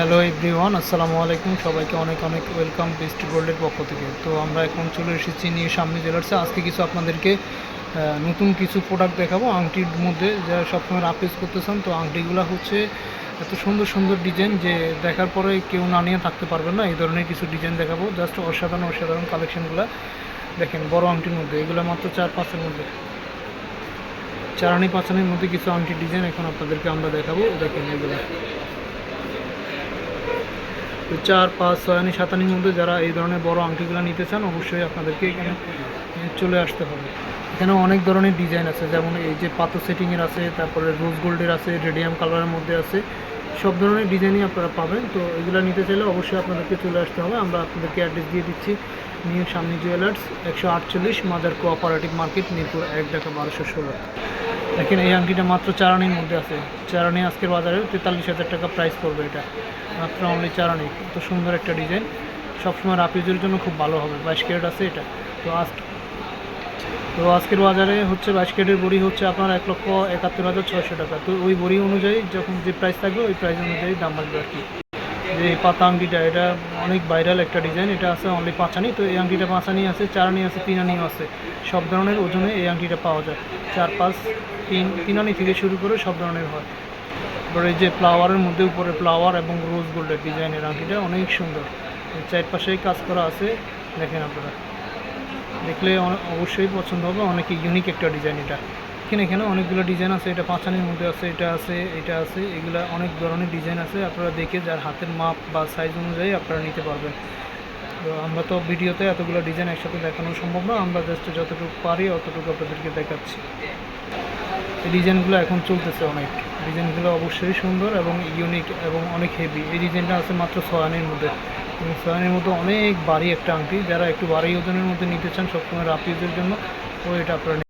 Hello everyone আসসালামু আলাইকুম। সবাইকে অনেক অনেক ওয়েলকাম বেস্ট গোল্ডের পক্ষ থেকে। তো আমরা এখন চলে এসেছি নিয়ে সামনে জেলার্সে আজকে কিছু আপনাদেরকে নতুন কিছু প্রোডাক্ট দেখাবো। আংটির মধ্যে যারা সবসময় রাফ করতে চান, তো আংটিগুলো হচ্ছে এত সুন্দর সুন্দর ডিজাইন যে দেখার পরে কেউ না নিয়ে থাকতে পারবেন না। এই ধরনের কিছু ডিজাইন দেখাবো। জাস্ট অসাধারণ অসাধারণ কালেকশনগুলো দেখেন, বড় আংটির মধ্যে। এগুলো মাত্র চার পাঁচের মধ্যে। চারানি পাঁচানির মধ্যে কিছু আংটির ডিজাইন এখন আপনাদেরকে আমরা দেখাবো। দেখেন এগুলো। তো চার, পাঁচ ছয়ানি সাতানির মধ্যে যারা এই ধরনের বড় আংটিগুলো নিতে চান অবশ্যই আপনাদেরকে এখানে চলে আসতে হবে। এখানে অনেক ধরনের ডিজাইন আছে, যেমন এই যে পাথর সেটিংয়ের আছে, তারপরে রোজ গোল্ডের আছে রেডিয়াম কালারের মধ্যে আছে, সব ধরনের ডিজাইনই আপনারা পাবেন। তো এগুলো নিতে চাইলে অবশ্যই আপনাদেরকে চলে আসতে হবে। আমরা আপনাদেরকে অ্যাড্রেস দিয়ে দিচ্ছি, নিউ সামনি জুয়েলার্স একশো আটচল্লিশ মাদার কোঅপারেটিভ মার্কেট মিরপুর এক, ঢাকা বারোশো ষোলো। দেখেন এই আংটিটা মাত্র চারানির মধ্যে আছে। চারানি আজকের বাজারে তেতাল্লিশ হাজার টাকা প্রাইস পড়বে এটা। মাত্র অনলি চারানি এত সুন্দর একটা ডিজাইন সবসময় রাপিজের জন্য খুব ভালো হবে। বাইশ ক্যারেট আছে এটা। তো আজ তো আজকের বাজারে হচ্ছে বাইশ ক্যারেটের বড়ি হচ্ছে আপনার এক লক্ষ একাত্তর হাজার ছয়শো টাকা। তো ওই বড়ি অনুযায়ী যখন যে প্রাইস থাকবে, ওই প্রাইস অনুযায়ী দাম আসবে আর কি। যে পাতা আংটিটা, এটা অনেক ভাইরাল একটা ডিজাইন এটা আছে অনলি পাঁচানি, তো এই আংটিটা পাঁচানি আছে, চারানি আছে, তিনানিও আছে। সব ধরনের ওজনে এই আংটিটা পাওয়া যায়। চার, পাঁচ, তিন, তিনানি থেকে শুরু করে সব ধরনের হয়। এবার এই যে ফ্লাওয়ারের মধ্যে উপরে ফ্লাওয়ার এবং রোজ গোল্ডের ডিজাইনের আংটিটা অনেক সুন্দর। এর চারপাশেই কাজ করা আছে, দেখেন আপনারা। দেখলে অবশ্যই পছন্দ হবে, অনেক ইউনিক একটা ডিজাইন এটা। এখানে এখানে অনেকগুলো ডিজাইন আছে, এটা পাঁচানির মধ্যে আছে, এটা আছে এটা আছে, এগুলা অনেক ধরনের ডিজাইন আছে, আপনারা দেখে যার হাতের মাপ বা সাইজ অনুযায়ী আপনারা নিতে পারবেন। তো আমরা তো ভিডিওতে এতগুলো ডিজাইন একসাথে দেখানো সম্ভব না, আমরা জাস্ট যতটুকু পারি অতটুকু আপনাদেরকে দেখাচ্ছি। এই ডিজাইনগুলো এখন চলতেছে অনেক। ডিজাইনগুলো অবশ্যই সুন্দর এবং ইউনিক এবং অনেক হেভি এই ডিজাইনটা আছে মাত্র ছয়ানির মধ্যে। এবং ছয়ানির মধ্যে অনেক ভারী একটা আংটি। যারা একটু ভারী ওজনের মধ্যে নিতে চান সবসময় রাফ জন্য ও এটা আপনারা